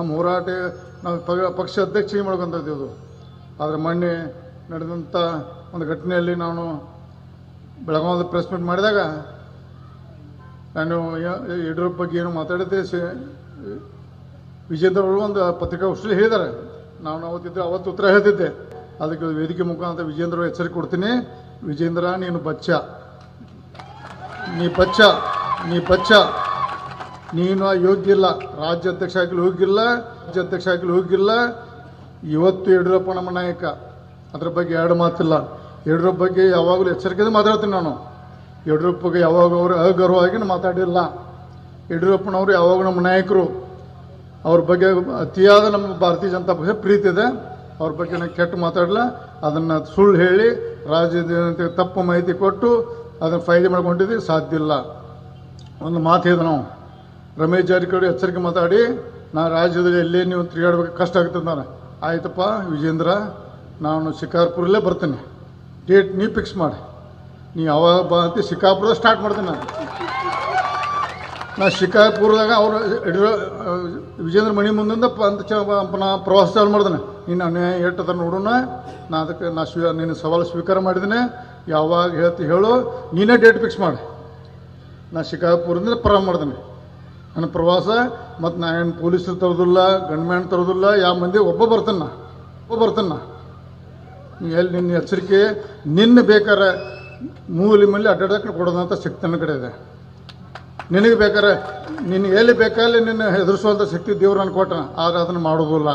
ಹೋರಾಟ ನಾವು ಪಕ್ಷ ಅಧ್ಯಕ್ಷ ಮಾಡ್ಕೊಂತಿದ್ದೆವು ಆದರೆ ಮೊನ್ನೆ ನಡೆದಂಥ ಒಂದು ಘಟನೆಯಲ್ಲಿ ನಾನು ಬೆಳಗಾವದ ಪ್ರೆಸ್ ಮೀಟ್ ಮಾಡಿದಾಗ ನಾನು ಯಡಿಯೂರಪ್ಪ ಬಗ್ಗೆ ಏನು ಮಾತಾಡಿದ್ದೆ ಸಿ- ವಿಜೇಂದ್ರ ಅವರು ಒಂದು ಪತ್ರಿಕಾಗೋಷ್ಠಿಯಲ್ಲಿ ಹೇಳಿದ್ದಾರೆ. ನಾನು ಅವತ್ತಿದ್ದೆ, ಅವತ್ತು ಉತ್ತರ ಹೇಳ್ತಿದ್ದೆ. ಅದಕ್ಕೆ ವೇದಿಕೆ ಮುಖಾಂತರ ವಿಜೇಂದ್ರ ಎಚ್ಚರಿಕೆ ಕೊಡ್ತೀನಿ. ವಿಜೇಂದ್ರ, ನೀನು ಬಚ್ಚ. ನೀ ಬಚ್ಚ ನೀ ಬಚ್ಚ. ನೀನು ಯೋಗ್ಯ ಇಲ್ಲ ರಾಜ್ಯ ಅಧ್ಯಕ್ಷ ಆಗಲಿ ಹೋಗಿಲ್ಲ ರಾಜ್ಯಾಧ್ಯಕ್ಷ ಆಗಲಿ ಹೋಗಿಲ್ಲ. ಇವತ್ತು ಯಡಿಯೂರಪ್ಪ ನಮ್ಮ ನಾಯಕ. ಅದ್ರ ಬಗ್ಗೆ ಎರಡು ಮಾತಿಲ್ಲ. ಯಡಿಯೂರಪ್ಪ ಬಗ್ಗೆ ಯಾವಾಗಲೂ ಎಚ್ಚರಿಕೆಯಿಂದ ಮಾತಾಡ್ತೀನಿ ನಾನು. ಯಡಿಯೂರಪ್ಪಗೆ ಯಾವಾಗ ಅವರು ಅಗೌರವವಾಗಿ ಮಾತಾಡಿಲ್ಲ. ಯಡಿಯೂರಪ್ಪನವರು ಯಾವಾಗ ನಮ್ಮ ನಾಯಕರು. ಅವ್ರ ಬಗ್ಗೆ ಅತಿಯಾದ ನಮ್ಮ ಭಾರತೀಯ ಜನತಾ ಪಕ್ಷ ಪ್ರೀತಿ ಇದೆ. ಅವ್ರ ಬಗ್ಗೆ ನಾನು ಕೆಟ್ಟ ಮಾತಾಡಲ್ಲ ಅದನ್ನು ಸುಳ್ಳು ಹೇಳಿ ರಾಜ್ಯದ ತಪ್ಪು ಮಾಹಿತಿ ಕೊಟ್ಟು ಅದನ್ನು ಫೈದೆ ಮಾಡ್ಕೊಂಡಿದ್ದೀವಿ ಸಾಧ್ಯ ಇಲ್ಲ. ಒಂದು ಮಾತು ಹೇಳಿದೆ ನಾವು. ರಮೇಶ್ ಜಾರಕಿಹೊಳಿ ಎಚ್ಚರಿಕೆ ಮಾತಾಡಿ, ನಾ ರಾಜ್ಯದಲ್ಲಿ ಎಲ್ಲೇ ನೀವು ತಿರುಗಾಡ್ಬೇಕು, ಕಷ್ಟ ಆಗ್ತದೆ ನಾನು ಆಯ್ತಪ್ಪ, ವಿಜೇಂದ್ರ, ನಾನು ಶಿಕಾರ್ಪುರಲ್ಲೇ ಬರ್ತೀನಿ. ಡೇಟ್ ನೀ ಫಿಕ್ಸ್ ಮಾಡಿ. ನೀ ಯಾವಾಗ ಬಾ ಅಂತ ಶಿಕಾರ್ಪುರ ಸ್ಟಾರ್ಟ್ ಮಾಡ್ತೀನಿ ನಾನು. ನಾ ಶಿಕಾರ್ಪುರದಾಗ ಅವರು ಯಡಿಯೂರ ವಿಜೇಂದ್ರ ಮಣಿ ಮುಂದಿಂದ ಅಂತ ನಾ ಪ್ರವಾಸ ಚಾಲು ಮಾಡ್ದೇನೆ. ನೀನು ಅನ್ಯಾಯ ಎಟ್ಟದ ನೋಡೋಣ. ನಾ ಅದಕ್ಕೆ ನಾ ಸ್ವೀ ನಿನ್ನ ಸವಾಲು ಸ್ವೀಕಾರ ಮಾಡಿದ್ದೀನಿ ಯಾವಾಗ ಹೇಳ್ತಿ ಹೇಳು. ನೀನೇ ಡೇಟ್ ಫಿಕ್ಸ್ ಮಾಡಿ. ನಾ ಶಿಕಾರ್ಪುರದಿಂದ ಪ್ರಾರಂಭ ಮಾಡಿದ್ದೇನೆ ನನ್ನ ಪ್ರವಾಸ ಮತ್ತು ನಾ ಏನು ಪೊಲೀಸರು ತರೋದಿಲ್ಲ ಗಂಡ್ಮ್ಯಾನ್ ತರೋದಿಲ್ಲ ಯಾವ ಮಂದಿ ಒಬ್ಬ ಬರ್ತಾನ ಒಬ್ಬ ಬರ್ತಾನ ಎಲ್ಲಿ ನಿನ್ನ ಎಚ್ಚರಿಕೆ, ನಿನ್ನ ಬೇಕಾರೆ ಮೂಲಿ ಮೇಲೆ ಅಡ್ಡಾಡೋಕೆ ಕೊಡೋದಂಥ ಶಕ್ತಿ ನನ್ನ ಕಡೆ ಇದೆ. ನಿನಗೆ ಬೇಕಾರೆ ನಿನಗೆ ಎಲ್ಲಿ ಬೇಕಾದ್ರೆ ನಿನ್ನ ಹೆದರಿಸುವಂಥ ಶಕ್ತಿ ದೇವ್ರು ನಾನು ಕೊಟ್ಟ, ಆದರೆ ಅದನ್ನು ಮಾಡೋದಿಲ್ಲ